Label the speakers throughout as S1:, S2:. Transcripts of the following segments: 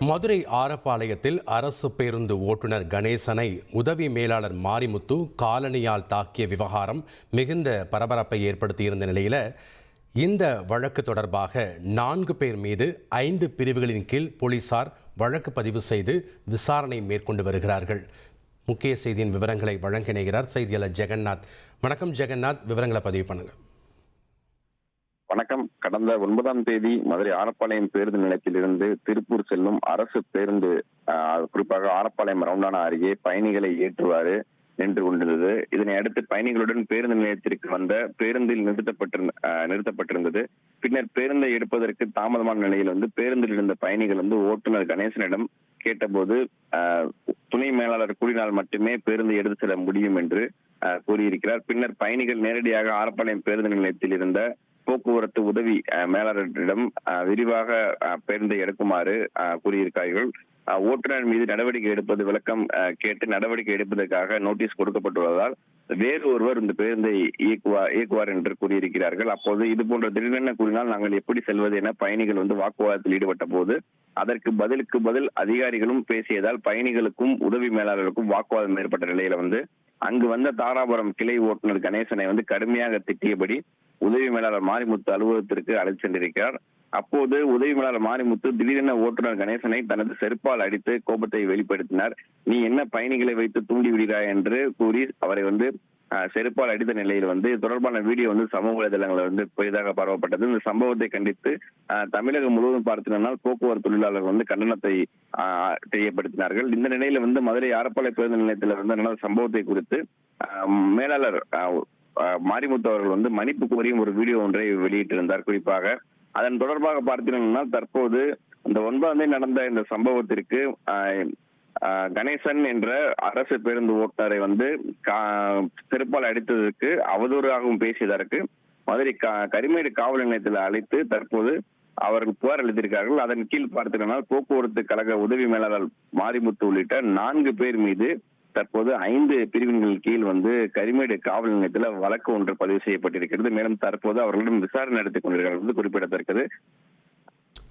S1: மதுரை ஆரப்பாளையத்தில் அரசு பேருந்து ஓட்டுநர் கணேசனை உதவி மேலாளர் மாரிமுத்து காலனியால் தாக்கிய விவகாரம் மிகுந்த பரபரப்பை ஏற்படுத்தியிருந்த நிலையில் இந்த வழக்கு தொடர்பாக நான்கு பேர் மீது ஐந்து பிரிவுகளின் கீழ் போலீசார் வழக்கு பதிவு செய்து விசாரணை மேற்கொண்டு வருகிறார்கள். முக்கிய செய்தியின் விவரங்களை வழங்கிணைகிறார் செய்தியாளர் ஜெகநாத். வணக்கம் ஜெகநாத். விவரங்களை பதிவு பண்ணுங்கள்
S2: வணக்கம். கடந்த ஒன்பதாம் தேதி மதுரை ஆரப்பாளையம் பேருந்து நிலையத்திலிருந்து திருப்பூர் செல்லும் அரசு பேருந்து குறிப்பாக ஆரப்பாளையம் ரவுண்டானா அருகே பயணிகளை ஏற்றுவாறு நின்று கொண்டிருந்தது. இதனை அடுத்து பயணிகளுடன் பேருந்து நிலையத்திற்கு வந்த பேருந்தில் நிறுத்தப்பட்டிருந்த நிறுத்தப்பட்டிருந்தது. பின்னர் பேருந்தை எடுப்பதற்கு தாமதமான நிலையில் வந்து பேருந்தில் இருந்த பயணிகள் வந்து ஓட்டுநர் கணேசனிடம் கேட்டபோது துணை மேலாளர் கூறினால் மட்டுமே பேருந்தை எடுத்து செல்ல முடியும் என்று கூறியிருக்கிறார். பின்னர் பயணிகள் நேரடியாக ஆரப்பாளையம் பேருந்து நிலையத்தில் இருந்த போக்குவரத்து உதவி மேலாளரிடம் விரிவாக பேருந்தை எடுக்குமாறு கூறியிருக்கிறார்கள். ஓட்டுநர் மீது நடவடிக்கை எடுப்பது விளக்கம் கேட்டு நடவடிக்கை எடுப்பதற்காக நோட்டீஸ் கொடுக்கப்பட்டுள்ளதால் வேறு ஒருவர் இந்த பேருந்தை இயக்குவார் இயக்குவார் என்று கூறியிருக்கிறார்கள். அப்போது இது போன்ற திடீரென கூறினால் நாங்கள் எப்படி செல்வது என பயணிகள் வந்து வாக்குவாதத்தில் ஈடுபட்ட போது அதற்கு பதிலுக்கு பதில் அதிகாரிகளும் பேசியதால் பயணிகளுக்கும் உதவி மேலாளருக்கும் வாக்குவாதம் ஏற்பட்ட நிலையில வந்து அங்கு வந்த தாராபுரம் கிளை ஓட்டுநர் கணேசனை வந்து கடுமையாக திட்டியபடி உதவி மேலாளர் மாரிமுத்து அலுவலகத்திற்கு அழைத்து சென்றிருக்கிறார். அப்போது உதவி மேலாளர் மாரிமுத்து திடீரென ஓட்டுநர் கணேசனை தனது செருப்பால் அடித்து கோபத்தை வெளிப்படுத்தினார். நீ என்ன பயணிகளை வைத்து தூண்டி விடுகிறாய்? என்று கூறி அவரை வந்து செருப்பால் அடித்த நிலையில் வந்து தொடர்பான வீடியோ வந்து சமூக வலைதளங்களில் வந்து பெரிதாக பரவப்பட்டது. இந்த சம்பவத்தை கண்டித்து தமிழகம் முழுவதும் பார்த்தீங்கன்னா போக்குவரத்து தொழிலாளர்கள் வந்து கண்டனத்தை தெரியப்படுத்தினார்கள். இந்த நிலையில வந்து மதுரை ஆரப்பாளைய பேருந்து நிலையத்தில் வந்து நடந்த சம்பவத்தை குறித்து மேலாளர் மாரிமுத்து அவர்கள் வந்து மன்னிப்பு கோரியும் ஒரு வீடியோ ஒன்றை வெளியிட்டிருந்தார். குறிப்பாக அதன் தொடர்பாக பார்த்தீங்கன்னா தற்போது இந்த ஒன்பதாம் தேதி நடந்த இந்த சம்பவத்திற்கு கணேசன் என்ற அரசு பேருந்து ஓட்டுநரை வந்து கா- செருப்பால் அடித்ததற்கு அவதூறாகவும் பேசியதற்கு மதுரை கா- கரிமேடு காவல் நிலையத்தில் அழைத்து தற்போது அவர்கள் புகார் அளித்திருக்கார்கள் அதன் கீழ் பார்த்தீங்கன்னா போக்குவரத்து கழக உதவி மேலாளர் மாரிமுத்து உள்ளிட்ட நான்கு பேர் மீது தற்போது ஐந்து பிரிவின்கள் கீழ் வந்து கரிமேடு காவல் நிலையத்தில் வழக்கு ஒன்று பதிவு செய்யப்பட்டிருக்கிறது. மேலும் தற்போது அவர்களிடம் விசாரணை நடத்திக் கொண்டிருக்கிறார்கள் குறிப்பிடத்தக்கது.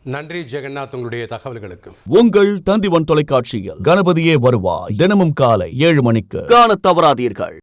S1: நன்றி ஜெகநாத் உங்களுடைய தகவல்களுக்கு.
S3: உங்கள் தந்திவன் தொலைக்காட்சியில் கணபதியே வருவாய் தினமும் காலை ஏழு மணிக்கு.
S4: காண தவறாதீர்கள்.